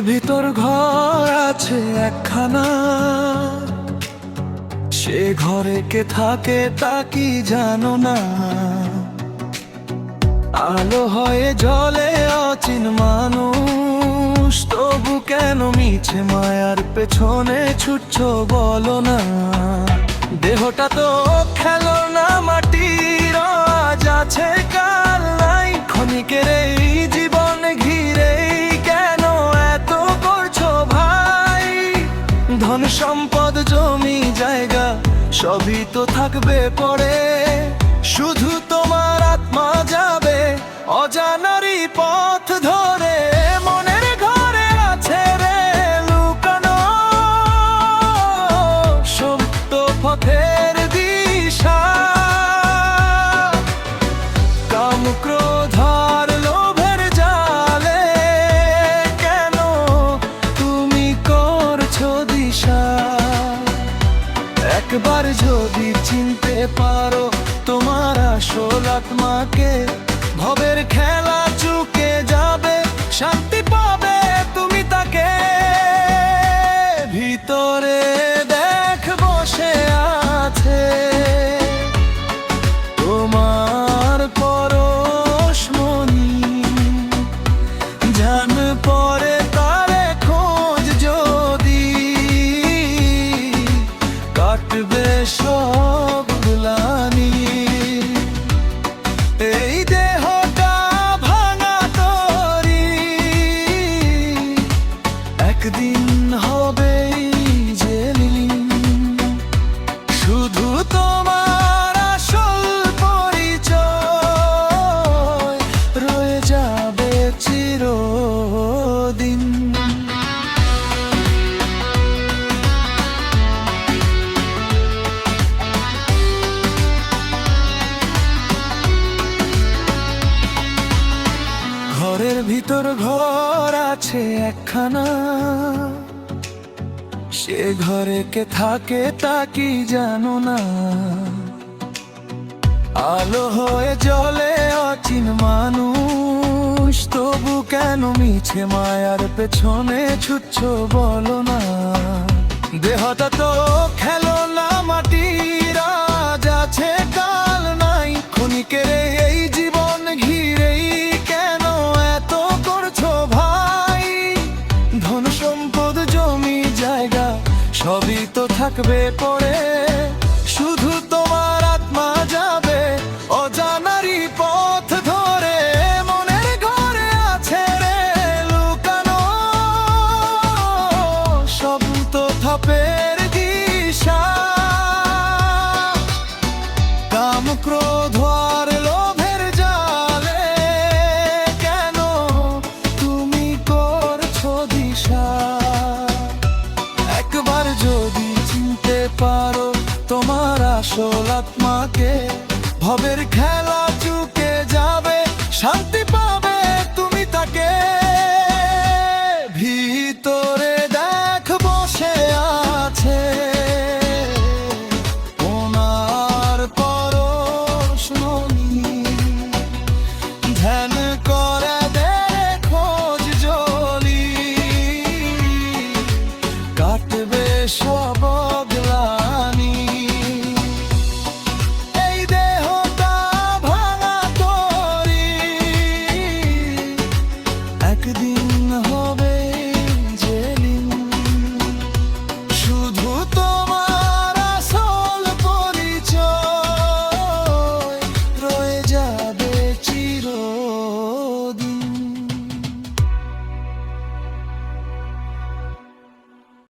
ভিতর ঘর আছে একখানা। সে ঘরে কে থাকে তা কি জানো না। আলো হয়ে জলে অচিন মানুষ, তবু কেন মিছে মায়ার পেছনে ছুটছ বলো না। দেহটা তো খেলো না মাটির আজ আছে কাল নাই, ক্ষণিকের এই জীবন সবই তো থাকবে পরে। একবার যদি চিনতে পারো তোমার আসল আত্মাকে ভবের খেলা চুকে যাবে। এই ভিতর ঘর আছে একখানা। সে ঘরে কে থাকে তা কি জানো না। আলো হয়ে জলে অচিন মানুষ, তবু কেন মিছে মায়ার পেছনে ছুটছ বলো না। থাকবে পড়ে, শুধু তোমার আত্মা যাবে অজানারি পথ ধরে, মনের ঘরে আছে রে লুকানো। তো থাপের দিশা। কাম ক্রোধ ভবের খেলা চুকে যাবে শান্তি